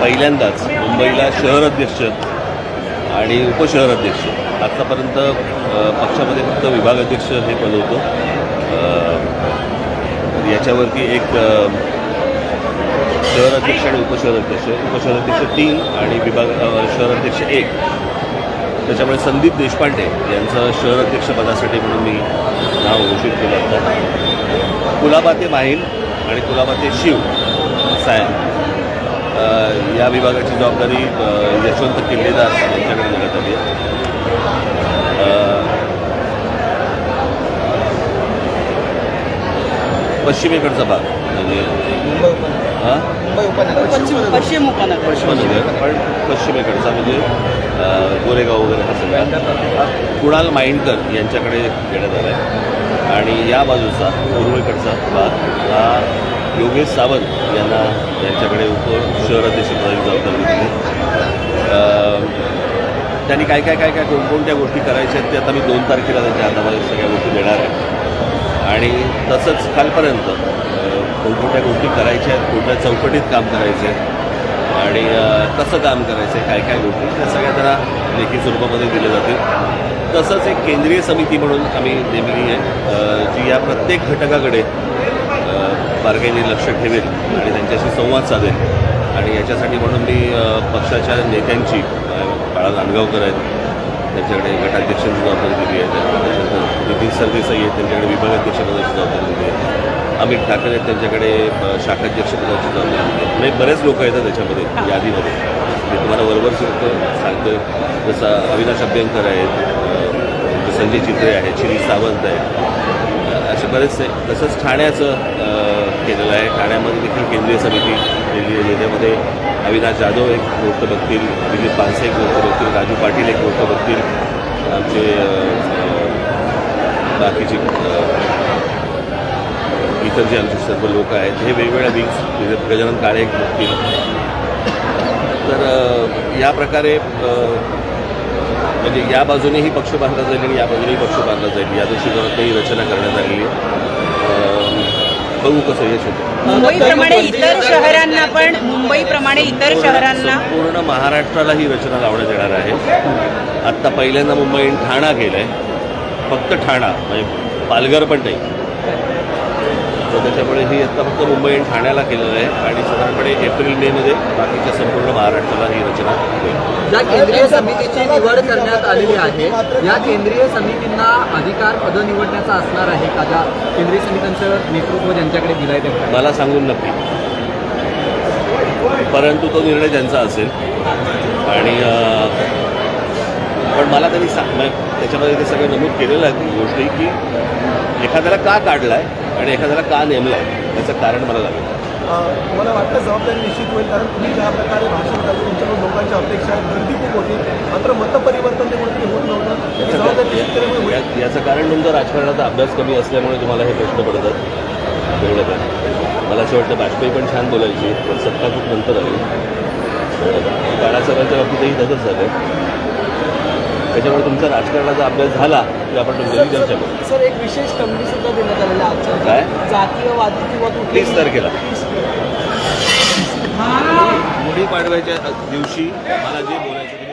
पहिल्यांदाच मुंबईला शहर अध्यक्ष आणि उपशहर अध्यक्ष आत्तापर्यंत पक्षामध्ये फक्त विभाग अध्यक्ष हे पद होतं. याच्यावरती एक शहर अध्यक्ष आणि उपशहर अध्यक्ष उपशहर अध्यक्ष तीन आणि विभाग शहर अध्यक्ष एक. त्याच्यामुळे संदीप देशपांडे यांचं शहर अध्यक्षपदासाठी म्हणून मी नाव घोषित केलं होतं. कुलाबा ते माहील आणि कुलाबा ते शिव सायन या विभागाची जबाबदारी यशवंत किल्लेदार यांच्याकडे देण्यात आली आहे पश्चिमेकडचा भाग म्हणजे हां? पश्चिम पश्चिम उपनगर. पश्चिमनगर पण पश्चिमेकडचा म्हणजे गोरेगाव वगैरे हा सगळा. कुणाल माइंडकर यांच्याकडे देण्यात आला आहे आणि या बाजूचा पूर्वेकडचा भाग हा योगेश सावंत यांना यांच्याकडे उप शहर अध्यक्ष पदाची जबाबदारी दिली त्यांनी काय काय काय काय कोणकोणत्या गोष्टी करायच्या आहेत ते आता मी दोन तारखेला त्यांच्या हातामध्ये सगळ्या गोष्टी देणार आहे. आणि तसंच कालपर्यंत कोणकोणत्या गोष्टी करायच्या आहेत कोणत्या चौकटीत काम करायचं आहे आणि कसं काम करायचं आहे काय काय गोष्टी त्या सगळ्या त्यांना लेखी स्वरूपामध्ये दिले जातील. तसंच एक केंद्रीय समिती म्हणून आम्ही नेमली आहे. जी या प्रत्येक घटकाकडे बारकाईने लक्ष ठेवेल आणि त्यांच्याशी संवाद साधेल. आणि याच्यासाठी म्हणून मी पक्षाच्या नेत्यांची बाळा नांदगावकर आहेत. त्यांच्याकडे गटाध्यक्षांची जबाबदारी दिली आहे. त्याच्यानंतर नितीन सरदेसाई आहेत. त्यांच्याकडे विभागाध्यक्षपदाची जबाबदारी दिली आहे. अमित ठाकरे आहेत. त्यांच्याकडे शाखाध्यक्षपदाची जबाबदारी दिली आहे. म्हणजे बरेच लोक येतात त्याच्यामध्ये यादीमध्ये. मी तुम्हाला बरोबर सांगतोय. जसं अविनाश अभ्यंकर आहेत संजय चित्रे आहेत श्री सावंत आहेत. बरेचसे तसंच ठाण्याचं केलेलं आहे. ठाण्यामध्ये देखील केंद्रीय समिती केली आहे. ज्याच्यामध्ये अविनाश जाधव एक गोष्ट बघतील दिलीप पानसे एक गोष्ट बघतील राजू पाटील एक गोष्ट बघतील आमचे बाकीचे इतर जे आमचे सर्व लोक आहेत हे वेगवेगळ्या विंग्स गजानन काळे एक बघतील तर या प्रकारे म्हणजे या बाजूनेही पक्ष बांधला जाईल आणि या बाजूनेही पक्ष बांधला जाईल. या दृष्टिकोनातही रचना करण्यात आलेली बघू कसं यश होतं मुंबईप्रमाणे इतर शहरांना पण मुंबईप्रमाणे इतर शहरांना. पूर्ण महाराष्ट्राला ही रचना लावण्यात येणार आहे. आत्ता पहिल्यांदा मुंबई ठाणा केलं आहे फक्त ठाणा म्हणजे पालघर पण नाही. तर त्याच्यामुळे ही आत्ता फक्त मुंबई आणि ठाण्याला केलेलं आहे. आणि साधारणपणे एप्रिल मेमध्ये बाकीच्या संपूर्ण महाराष्ट्राला ही रचना होईल. ज्या केंद्रीय समितीची निवड करण्यात आलेली आहे या केंद्रीय समितींना अधिकार पद निवडण्याचा असणार आहे का? ज्या केंद्रीय समित्यांचं नेतृत्व ज्यांच्याकडे दिलंय त्यांना मला सांगून नक्की. परंतु तो निर्णय त्यांचा असेल. आणि पण मला त्यांनी सांग म्हणजे त्याच्यामध्ये ते सगळं नमूद केलेलं आहे गोष्टी की एखाद्याला का काढला आहे आणि एखाद्याला का नेमला? आहे याचं कारण मला लागेल. मला वाटतं जबाबदारी निश्चित होईल? कारण तुम्ही ज्या प्रकारे भाषण करता तुमच्याकडून लोकांच्या अपेक्षा गर्दी खूप होती. मात्र मतपरिवर्तन ते कुठेतरी होत नव्हतं. याचं जबाबदारी निश्चित केल्यामुळे होईल? या- याचं कारण तुमचा राजकारणाचा अभ्यास कमी असल्यामुळे तुम्हाला हे प्रश्न पडतात. मला असं वाटतं वाजपेयी पण छान बोलायची पण सत्ता खूप नंतर आली? बाळासाहेबांच्या बाबतीतही तसंच झालं त्याच्यामुळे तुमचा राजकारणाचा अभ्यास झाला की आपण तुमच्याशी चर्चा करू सर एक विशेष संधी सुद्धा देण्यात आलेला आजच्या काय? जातीयवादी किंवा तीस तारखेला. गुढी पाडव्याच्या दिवशी मला जे बोलायचं ते